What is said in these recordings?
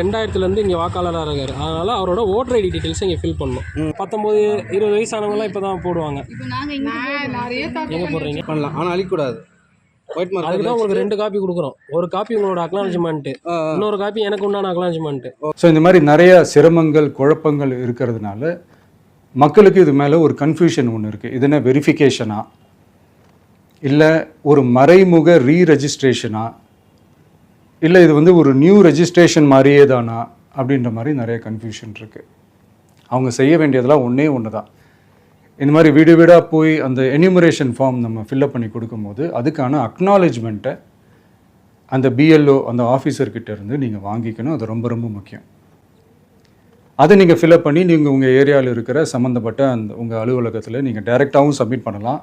ரெண்டாயிரத்துலேருந்து இங்கே வாக்காளராக இருக்காரு. அதனால் அவரோட ஓட்டர் ஐடி டீட்டெயில்ஸ் இங்கே ஃபில் பண்ணணும். பத்தொம்போது இருபது வயசானவங்களாம் இப்போ தான் போடுவாங்க. இப்போ நாங்க இங்க நிறைய எங்கே போடுறீங்க? பண்ணலாம். ஆனால் அழிக்கக்கூடாது ஒயிட் அதுக்கு தான் உங்களுக்கு ரெண்டு காப்பி கொடுக்குறோம். ஒரு காப்பி உங்களோட அக்னாலஜ்மெண்ட்டு இன்னொரு காப்பி எனக்கு உண்டான அக்னாலஜ்மெண்ட்டு ஸோ இந்த மாதிரி நிறைய சிரமங்கள் குழப்பங்கள் இருக்கிறதுனால மக்களுக்கு இது மேலே ஒரு கன்ஃபியூஷன் ஒன்று இருக்குது இது என்ன வெரிஃபிகேஷனா இல்லை ஒரு மறைமுக ரீ ரெஜிஸ்ட்ரேஷனா இல்லை இது வந்து ஒரு நியூ ரெஜிஸ்ட்ரேஷன் மாதிரியே தானா? அப்படின்ற மாதிரி நிறைய கன்ஃபியூஷன் இருக்குது அவங்க செய்ய வேண்டியதெல்லாம் ஒன்றே ஒன்று தான் இந்த மாதிரி வீடு வீடாக போய் அந்த என்யூமரேஷன் ஃபார்ம் நம்ம ஃபில்அப் பண்ணி கொடுக்கும்போது அதுக்கான அக்னாலேஜ்மெண்ட்டை அந்த பிஎல்ஓ அந்த ஆஃபீஸர்கிட்ட இருந்து நீங்கள் வாங்கிக்கணும். அது ரொம்ப ரொம்ப முக்கியம். அதை நீங்கள் ஃபில்அப் பண்ணி நீங்கள் உங்கள் ஏரியாவில் இருக்கிற சம்மந்தப்பட்ட அந்த உங்கள் அலுவலகத்தில் நீங்கள் டைரெக்டாகவும் சப்மிட் பண்ணலாம்.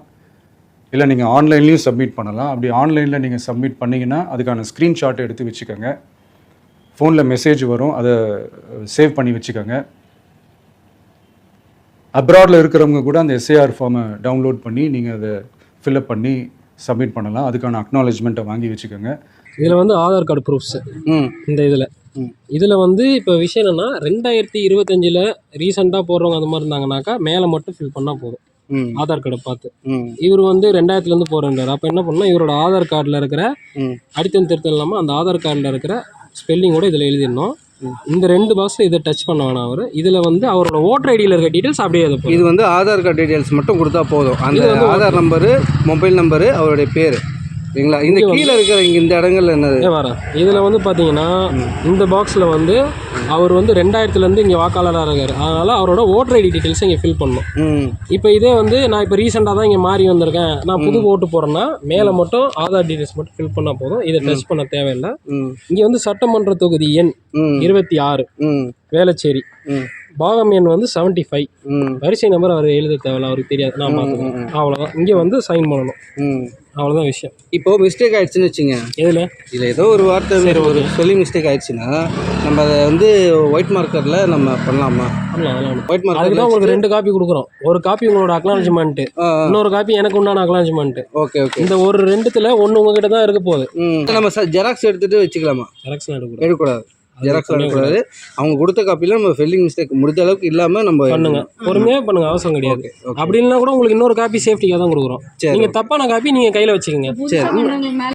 இல்லை நீங்கள் ஆன்லைன்லேயும் சப்மிட் பண்ணலாம். அப்படி ஆன்லைனில் நீங்கள் சப்மிட் பண்ணிங்கன்னா அதுக்கான ஸ்க்ரீன்ஷாட் எடுத்து வச்சுக்கோங்க. ஃபோனில் மெசேஜ் வரும். அதை சேவ் பண்ணி வச்சுக்கோங்க. அப்ராடில் இருக்கிறவங்க கூட அந்த எஸ்ஏஆர் ஃபார்மை டவுன்லோட் பண்ணி நீங்கள் அதை ஃபில்அப் பண்ணி சப்மிட் பண்ணலாம். அதுக்கான அக்னாலேஜ்மெண்ட்டை வாங்கி வச்சுக்கோங்க. இதில் வந்து ஆதார் கார்டு ப்ரூஃப்ஸ் ம். இந்த இதில். இதில் வந்து இப்போ விஷயம் என்னென்னா ரெண்டாயிரத்தி இருபத்தஞ்சில் ரீசெண்டாக போடுறவங்க அந்த மாதிரி இருந்தாங்கனாக்கா மேலே மட்டும் ஃபில் பண்ணால் போதும். ஆதார் கார்டை பார்த்து. இவர் வந்து ரெண்டாயிரத்துலேருந்து போகிறேன்றார் அப்போ என்ன பண்ணால் இவரோட ஆதார் கார்டில் இருக்கிற ம். அடித்தல் திருத்தம் இல்லாமல் அந்த ஆதார் கார்டில் இருக்கிற ஸ்பெல்லிங்கோட இதில் எழுதிடணும். இந்த ரெண்டு பாக்ஸில் இதை டச் பண்ண வேணாம் அவர். இதில் வந்து அவரோட ஓட்டர் ஐடியில் இருக்க டீட்டெயில்ஸ் அப்படியே இது வந்து ஆதார் கார்டு டீடைல்ஸ் மட்டும் கொடுத்தா போதும். அந்த ஆதார் நம்பரு மொபைல் நம்பரு அவருடைய பேர். சரிங்களா இந்த கீழே இருக்கிற இங்க இந்த இடங்கள்ல என்னது? வரேன் இதில் வந்து பார்த்தீங்கன்னா இந்த பாக்ஸில் வந்து அவர் வந்து ரெண்டாயிரத்துலேருந்து இங்கே வாக்காளராக இருக்கார். அதனால் அவரோட ஓட்டர் ஐடி டீட்டெயில்ஸ் இங்கே ஃபில் பண்ணணும். இப்போ இதே வந்து நான் இப்போ ரீசெண்டாக தான் இங்கே மாறி வந்திருக்கேன். நான் புது ஓட்டு போடுறேன்னா மேலே மட்டும் ஆதார் டீட்டெயில்ஸ் மட்டும் ஃபில் பண்ணால் போதும். இதை டச் பண்ண தேவையில்லை. இங்கே வந்து சட்டமன்ற தொகுதி எண் இருபத்தி ஆறு. வேளச்சேரி. பாகம் எண் வந்து செவன்ட்டி ஃபைவ் வரிசை நம்பர் அவர் எழுத தேவையில்ல. அவருக்கு தெரியாது. நான் பார்த்துக்கிறேன். அவ்வளோதான் இங்கே வந்து சைன் பண்ணணும். அவ்வளோதான் விஷயம். இப்போ மிஸ்டேக் ஆயிடுச்சுன்னு வச்சுங்க. எதில்? இதில் ஏதோ ஒரு வார்த்தை ஒரு சொல்லி மிஸ்டேக் ஆயிடுச்சுன்னா நம்ம அதை வந்து ஒயிட் மார்க்கரில் நம்ம பண்ணலாமா. ஒயிட் அதுக்கு மார்க்கர் தான் உங்களுக்கு ரெண்டு காப்பி கொடுக்குறோம். ஒரு காப்பி உங்களோட அக்னாலஜ்மெண்ட்டு இன்னொரு காப்பி எனக்கு உண்டான அக்னாலஜ்மெண்ட்டு ஓகே ஓகே இந்த ஒரு ரெண்டுத்துல ஒன்று உங்ககிட்ட தான் இருக்க போகுது. நம்ம ஜெராக்ஸ் எடுத்துகிட்டு வச்சுக்கலாமா? எலெக்ஷன் எடுக்கக்கூடாது. எடுக்கக்கூடாது. ஜெராக்ஸ் எடுக்கக்கூடாது. அவங்க கொடுத்த காப்பியில் நம்ம ஃபில்லிங் மிஸ்டேக் முடிஞ்ச அளவுக்கு இல்லாமல் நம்ம பண்ணுங்க. பொறுமையாக பண்ணுங்க. அவசரம் கிடையாது. ஓகே அப்படி இல்லைன்னா கூட உங்களுக்கு இன்னொரு காப்பி சேஃப்டிக்காக தான் கொடுக்குறோம். சரி நீங்க தப்பான காப்பி நீங்க கையில வச்சுக்கோங்க. மேல